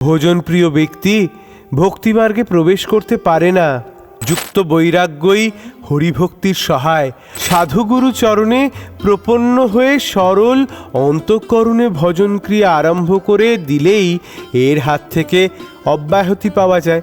ভোজনপ্রিয় ব্যক্তি ভক্তিমার্গে প্রবেশ করতে পারে না। যুক্ত বৈরাগ্যই হরিভক্তির সহায়। সাধুগুরু চরণে প্রপন্ন হয়ে সরল অন্তঃকরণে ভজন ক্রিয়া আরম্ভ করে দিলেই এর হাত থেকে অব্যাহতি পাওয়া যায়।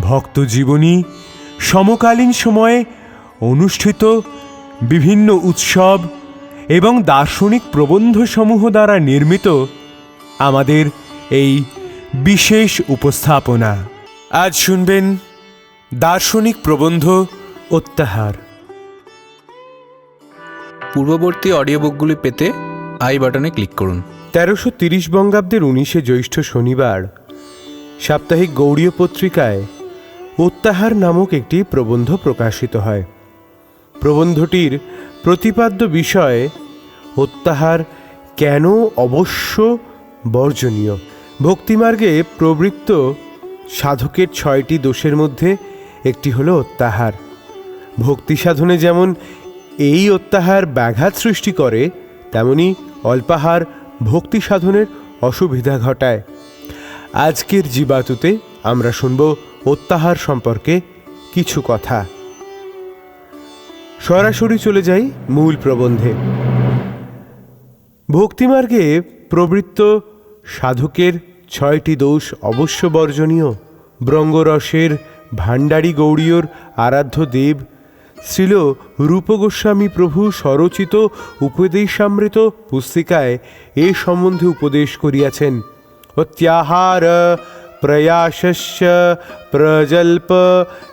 ভক্তজীবনী সমকালীন সময়ে অনুষ্ঠিত বিভিন্ন উৎসব এবং দার্শনিক প্রবন্ধসমূহ দ্বারা নির্মিত আমাদের এই বিশেষ উপস্থাপনা। আজ শুনবেন দার্শনিক প্রবন্ধ অত্যাহার। পূর্ববর্তী অডিও বুকগুলি পেতে আই বাটনে ক্লিক করুন। তেরোশো তিরিশ বঙ্গাব্দের উনিশে জ্যৈষ্ঠ শনিবার সাপ্তাহিক গৌড়ীয় পত্রিকায় অত্যাহার নামক একটি প্রবন্ধ প্রকাশিত হয়। প্রবন্ধটির প্রতিপাদ্য বিষয়ে অত্যাহার কেন অবশ্য বর্জনীয়? ভক্তিমার্গে প্রবৃত্ত সাধকের ছয়টি দোষের মধ্যে একটি হলো অত্যাহার ভক্তি সাধনে যেমন এই অত্যাহার ব্যাঘাত সৃষ্টি করে, তেমনি অল্পাহার ভক্তি সাধনের অসুবিধা ঘটায়। আজকের জীবাতুতে আমরা শুনব অত্যাহার সম্পর্কে কিছু কথা। সরাসরি চলে যাই মূল প্রবন্ধে। ভক্তিমার্গে প্রবৃত্ত সাধকের ছয়টি দোষ অবশ্য বর্জনীয়। ব্রঙ্গরসের ভাণ্ডারী গৌড়ীয়র আরাধ্য দেব, শ্রীল রূপগোস্বামী প্রভু স্বরচিত উপদেশামৃত পুস্তিকায় এ সম্বন্ধে উপদেশ করিয়াছেন। অত্যাহার প্রজল্প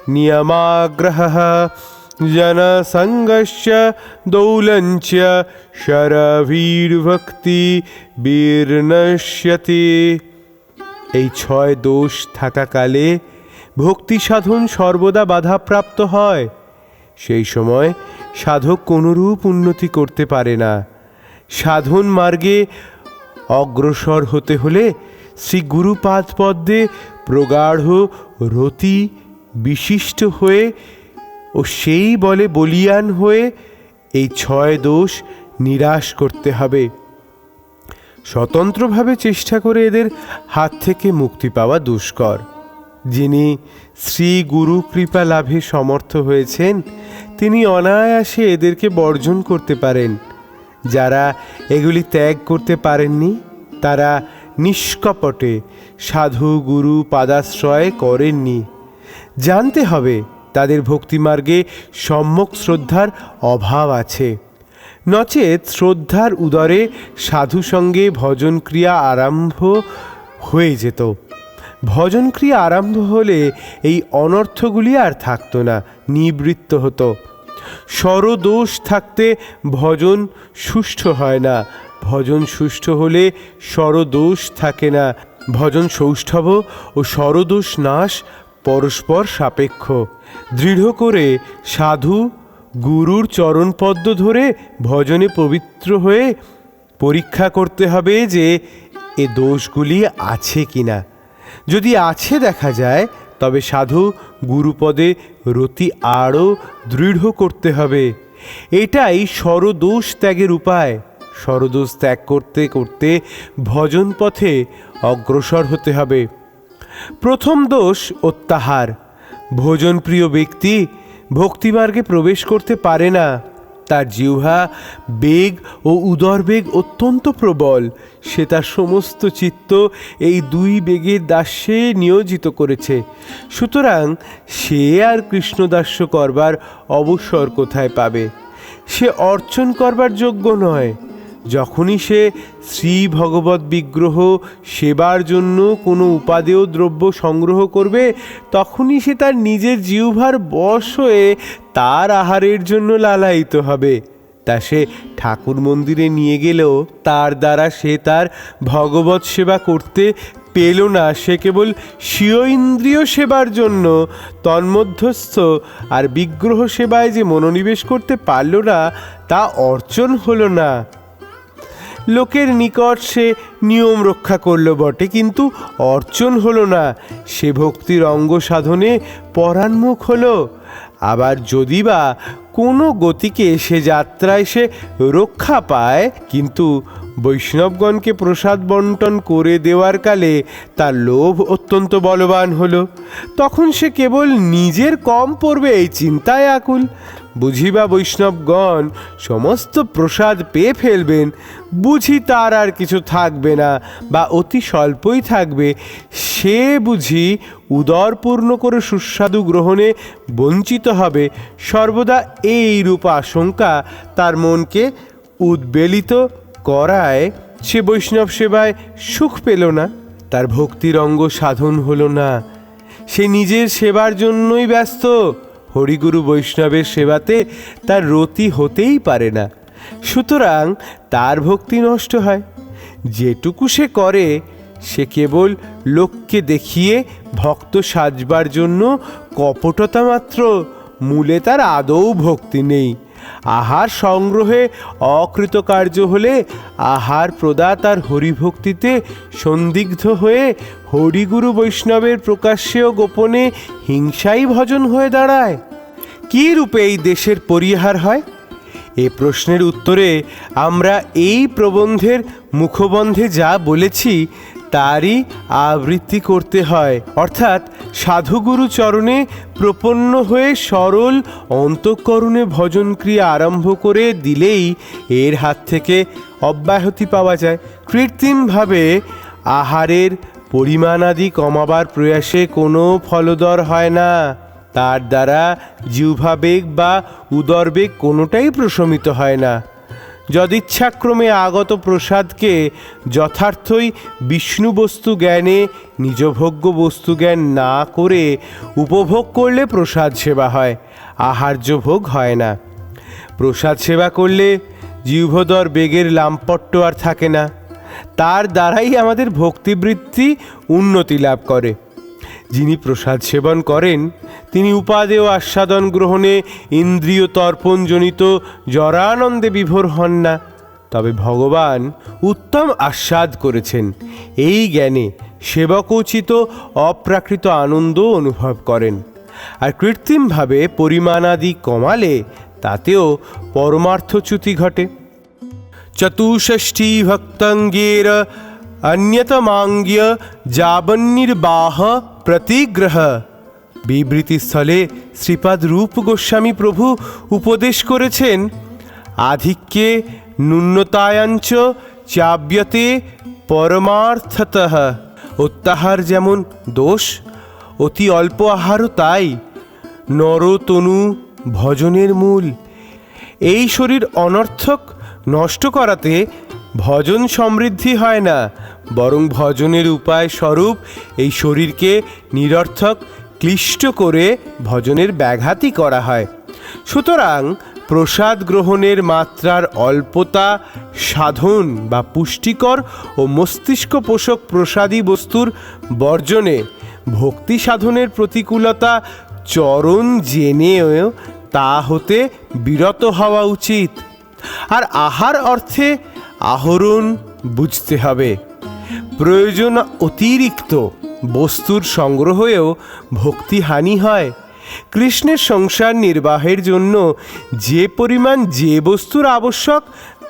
নিয়মাগ্রহ জনসঙ্গস্য দৌলঞ্চ শরভীর্ভক্তি বীর্নশ্যতে এই ছয় দোষ থাকাকালে ভক্তি সাধন সর্বদা বাধাপ্রাপ্ত হয়। সেই সময় সাধক কোনরূপ উন্নতি করতে পারে না। সাধন মার্গে অগ্রসর হতে হলে শ্রী গুরুপাদ পদ্মে প্রগাঢ় রতি বিশিষ্ট হয়ে ও সেই বলে বলিয়ান হয়ে এই ছয় দোষ নিরাশ করতে হবে। স্বতন্ত্রভাবে চেষ্টা করে এদের হাত থেকে মুক্তি পাওয়া দুষ্কর। যিনি শ্রী গুরু কৃপা লাভে সমর্থ হয়েছেন, তিনি অনায়াসে এদেরকে বর্জন করতে পারেন। যারা এগুলি ত্যাগ করতে পারেননি, তারা নিষ্কপটে সাধু গুরু পাদাশ্রয় করেননি। জানতে হবে তাদের ভক্তিমার্গে সম্যক শ্রদ্ধার অভাব আছে। নচেত শ্রদ্ধার উদরে সাধু সঙ্গে ভজন ক্রিয়া আরম্ভ হয়ে যেত। ভজন ক্রিয়া আরম্ভ হলে এই অনর্থগুলি আর থাকতো না, নিবৃত্ত হতো। স্বরদোষ থাকতে ভজন সুষ্ঠু হয় না ভজন সুষ্ঠ হলে স্বরদোষ থাকে না। ভজন সৌষ্ঠব ও স্বরদোষ নাশ পরস্পর সাপেক্ষ। দৃঢ় করে সাধু গুরুর চরণপদ্ম ধরে ভজনে পবিত্র হয়ে পরীক্ষা করতে হবে যে এ দোষগুলি আছে কিনা। যদি আছে দেখা যায়, তবে সাধু গুরুপদে রতি আরও দৃঢ় করতে হবে। এটাই স্বরদোষ ত্যাগের উপায়। স্বরদোষ ত্যাগ করতে করতে ভজন পথে অগ্রসর হতে হবে। প্রথম দোষ অত্যাহার। ভোজনপ্রিয় ব্যক্তি ভক্তিমার্গে প্রবেশ করতে পারে না। তার জিহ্বা বেগ ও উদরবেগ অত্যন্ত প্রবল। সে তার সমস্ত চিত্ত এই দুই বেগের দাস্যে নিয়োজিত করেছে। সুতরাং সে আর কৃষ্ণদাস্য করবার অবসর কোথায় পাবে? সে অর্চন করবার যোগ্য নয়। যখনই সে শ্রী ভগবত বিগ্রহ সেবার জন্য কোনো উপাদেয় দ্রব্য সংগ্রহ করবে, তখনই সে তার নিজের জিহ্বার বশ হয়ে তার আহারের জন্য লালায়িত হবে। তা সে ঠাকুর মন্দিরে নিয়ে গেলেও তার দ্বারা সে তার ভগবত সেবা করতে পেল না। সে কেবল স্বীয় ইন্দ্রিয় সেবার জন্য তন্মধ্যস্থ আর বিগ্রহ সেবায় যে মনোনিবেশ করতে পারল না, তা অর্জন হলো না। লোকের নিকট সে নিয়ম রক্ষা করল বটে, কিন্তু অর্চন হলো না। সে ভক্তির অঙ্গ সাধনে পরাণমুখ হলো। আবার যদি বা কোনো গতিকে সে যাত্রায় সে রক্ষা পায়, কিন্তু বৈষ্ণবগণকে প্রসাদ বন্টন করে দেওয়ার কালে তার লোভ অত্যন্ত বলবান হলো। তখন সে কেবল নিজের কম পড়বে এই চিন্তায় আকুল। বুঝিবা বৈষ্ণবগণ, সমস্ত প্রসাদ পেয়ে ফেলবেন, বুঝি তার আর কিছু থাকবে না বা অতি স্বল্পই থাকবে। সে বুঝি উদরপূর্ণ করে সুস্বাদু গ্রহণে বঞ্চিত হবে। সর্বদা এই রূপ আশঙ্কা তার মনকে উদ্বেলিত করায় সে বৈষ্ণব সেবায় সুখ পেল না। তার ভক্তির অঙ্গ সাধন হলো না। সে নিজের সেবার জন্যই ব্যস্ত। হরিগুরু বৈষ্ণবের সেবাতে তার রতি হতেই পারে না। সুতরাং তার ভক্তি নষ্ট হয়। যেটুকু সে করে, সে কেবল লোককে দেখিয়ে ভক্ত সাজবার জন্য কপটতা মাত্র। মূলে তার আদৌ ভক্তি নেই। আহার সংগ্রহে অকৃতকার্য হলে আহার প্রদাতার হরিভক্তিতে সন্দিগ্ধ হয়ে হরিগুরু বৈষ্ণবের প্রকাশ্যে গোপনে হিংসাই ভজন হয়ে দাঁড়ায়। কী রূপে এই দেশের পরিহার হয়? এ প্রশ্নের উত্তরে আমরা এই প্রবন্ধের মুখবন্ধে যা বলেছি তারই আবৃত্তি করতে হয়। অর্থাৎ সাধুগুরু চরণে প্রপন্ন হয়ে সরল অন্তঃকরণে ভজন ক্রিয়া আরম্ভ করে দিলেই এর হাত থেকে অব্যাহতি পাওয়া যায়। কৃত্রিমভাবে আহারের পরিমাণাদি কমাবার প্রয়াসে কোনো ফলদর হয় না। তার দ্বারা জিহ্বাবেগ বা উদরবেগ কোনোটাই প্রশমিত হয় না। যদিচ্ছাক্রমে আগত প্রসাদকে যথার্থই বিষ্ণু বস্তু জ্ঞানে, নিজভোগ্য বস্তু জ্ঞান না করে উপভোগ করলে প্রসাদ সেবা হয়, আহার্য ভোগ হয় না। প্রসাদ সেবা করলে জিহ্বদর বেগের লাম্পট্য আর থাকে না। তার দ্বারাই আমাদের ভক্তিবৃত্তি উন্নতি লাভ করে। যিনি প্রসাদ সেবন করেন, তিনি উপাদেয় আস্বাদন গ্রহণে ইন্দ্রিয় তর্পণজনিত জরানন্দে বিভোর হন না। তবে ভগবান উত্তম আস্বাদ করেছেন। এই জ্ঞানে সেবকোচিত অপ্রাকৃত আনন্দ অনুভব করেন। আর কৃত্রিমভাবে পরিমাণাদি কমালে তাতেও পরমার্থচ্যুতি ঘটে। চতুষষ্ঠী ভক্তঙ্গের অন্যতমাঙ্গ্য যাবন্নির্বাহ প্রতিগ্রহ। বিবৃতিস্থলে শ্রীপাদ রূপ গোস্বামী প্রভু উপদেশ করেছেন, আধিক্যে ন্যূনতায়াঞ্চ চাব্যতে পরমার্থত। অত্যাহার যেমন দোষ, অতি অল্প আহারও তাই। নরতনু ভজনের মূল। এই শরীর অনর্থক নষ্ট করাতে ভজন সমৃদ্ধি হয় না, বরং ভজনের উপায় স্বরূপ এই শরীরকে নিরর্থক, ক্লিষ্ট করে ভজনের ব্যাঘাতই করা হয়। সুতরাং প্রসাদ গ্রহণের মাত্রার অল্পতা, সাধন বা পুষ্টিকর ও মস্তিষ্ক পোষক প্রসাদী বস্তুর বর্জনে ভক্তি সাধনের প্রতিকূলতা চরণ জেনেও তা হতে বিরত হওয়া উচিত। আর আহার অর্থে আহরণ বুঝতে হবে। প্রয়োজন অতিরিক্ত বস্তুর সংগ্রহেও ভক্তিহানি হয়। কৃষ্ণের সংসার নির্বাহের জন্য যে পরিমাণ যে বস্তুর আবশ্যক,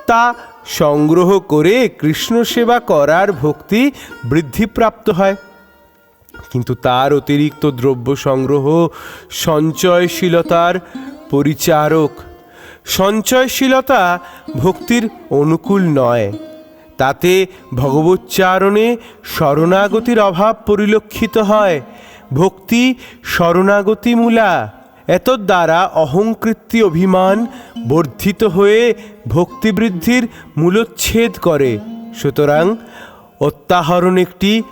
তা সংগ্রহ করে কৃষ্ণ সেবা করার ভক্তি বৃদ্ধিপ্রাপ্ত হয়। কিন্তু তার অতিরিক্ত দ্রব্য সংগ্রহ, সঞ্চয়শীলতার পরিচারক সঞ্চয়শীলতা ভক্তির অনুকূল নয়। তাতে ভগবচ্চারণে শরণাগতির অভাব পরিলক্ষিত হয়। ভক্তি শরণাগতিমূলা এত দ্বারা অহংকৃত্তি অভিমান বর্ধিত হয়ে ভক্তিবৃদ্ধির মূলচ্ছেদ করে। সুতরাং অত্যাহরণ একটি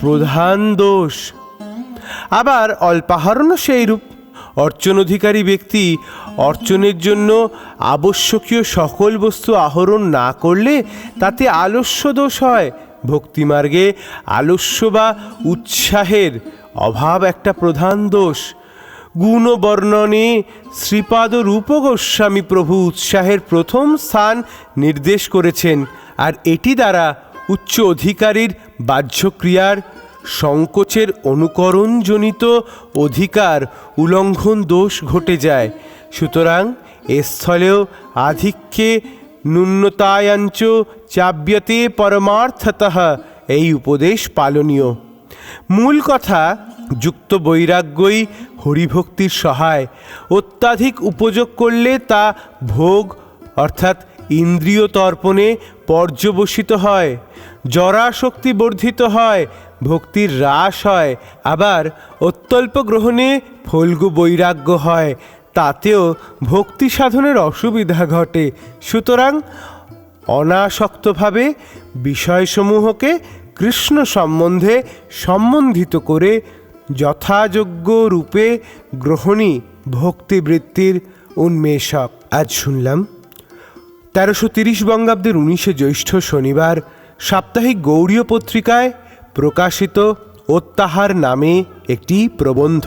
প্রধান দোষ। আবার অল্পাহরণও সেইরূপ। অর্চন অধিকারী ব্যক্তি অর্চনের জন্য আবশ্যকীয় সকল বস্তু আহরণ না করলে তাতে আলস্য দোষ হয়। ভক্তিমার্গে আলস্য বা উৎসাহের অভাব একটা প্রধান দোষ। গুণ বর্ণনে শ্রীপাদ রূপ গোস্বামী প্রভু উৎসাহের প্রথম স্থান নির্দেশ করেছেন, আর এটি দ্বারা উচ্চ অধিকারীর বাহ্যক্রিয়ার সংকোচের অনুকরণজনিত অধিকার উল্লঙ্ঘন দোষ ঘটে যায়। সুতরাং এ স্থলেও আধিক্যে ন্যূনতায়াঞ্চ চাব্যতে পরমার্থতঃ এই উপদেশ পালনীয়। মূল কথা, যুক্ত বৈরাগ্যই হরিভক্তির সহায়। অত্যাধিক উপযোগ করলে তা ভোগ, অর্থাৎ ইন্দ্রিয় তর্পণে পর্যবসিত হয়, জরাশক্তি বর্ধিত হয় ভক্তির হ্রাস হয়, আবার অত্যল্প গ্রহণে ফল্গু বৈরাগ্য হয়। তাতেও ভক্তি সাধনের অসুবিধা ঘটে। সুতরাং অনাসক্তভাবে বিষয়সমূহকে কৃষ্ণ সম্বন্ধে সম্বন্ধিত করে যথাযোগ্য রূপে গ্রহণী ভক্তিবৃত্তির উন্মেষক। আজ শুনলাম, তেরোশো তিরিশ বঙ্গাব্দের উনিশে জ্যৈষ্ঠ শনিবার সাপ্তাহিক গৌড়ীয় পত্রিকায় প্রকাশিত অত্যাহার নামে একটি প্রবন্ধ।